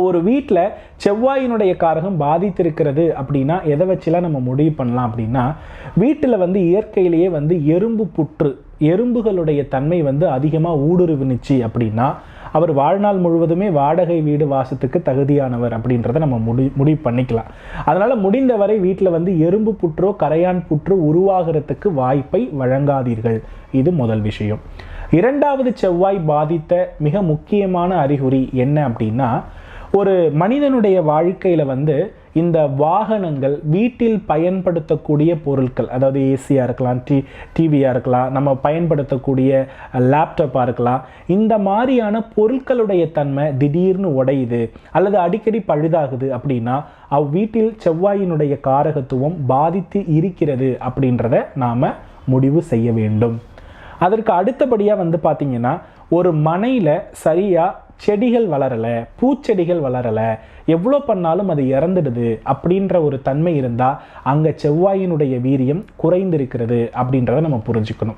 ஒரு வீட்டில் செவ்வாயினுடைய காரகம் பாதித்திருக்கிறது அப்படின்னா எதை வச்சுலாம் நம்ம முடிவு பண்ணலாம் அப்படின்னா வீட்டில் வந்து இயற்கையிலேயே வந்து எறும்பு புற்று எறும்புகளுடைய தன்மை வந்து அதிகமாக ஊடுருவினுச்சு அப்படின்னா அவர் வாழ்நாள் முழுவதுமே வாடகை வீடு வாசத்துக்கு தகுதியானவர் அப்படின்றத நம்ம முடி முடிவு பண்ணிக்கலாம். அதனால் முடிந்தவரை வீட்டில் வந்து எறும்பு புற்றோ கரையான் புற்று உருவாகிறதுக்கு வாய்ப்பை வழங்காதீர்கள். இது முதல் விஷயம். இரண்டாவது செவ்வாய் பாதித்த மிக முக்கியமான அறிகுறி என்ன அப்படின்னா ஒரு மனிதனுடைய வாழ்க்கையில் வந்து இந்த வாகனங்கள் வீட்டில் பயன்படுத்தக்கூடிய பொருட்கள் அதாவது ஏசியாக இருக்கலாம் டி டிவியாக இருக்கலாம் நம்ம பயன்படுத்தக்கூடிய லேப்டாப்பாக இருக்கலாம் இந்த மாதிரியான பொருட்களுடைய தன்மை திடீர்னு உடையுது அல்லது அடிக்கடி பழுதாகுது அப்படின்னா அவ் வீட்டில் செவ்வாயினுடைய காரகத்துவம் பாதித்து இருக்கிறது அப்படின்றத நாம் முடிவு செய்ய வேண்டும். அதற்கு அடுத்தபடியாக வந்து பார்த்திங்கன்னா ஒரு மனையில் சரியாக செடிகள் வளரலை பூச்செடிகள் வளரலை எவ்வளோ பண்ணாலும் அது இறந்துடுது அப்படின்ற ஒரு தன்மை இருந்தால் அங்கே செவ்வாயினுடைய வீரியம் குறைந்திருக்கிறது அப்படின்றத நம்ம புரிஞ்சுக்கணும்.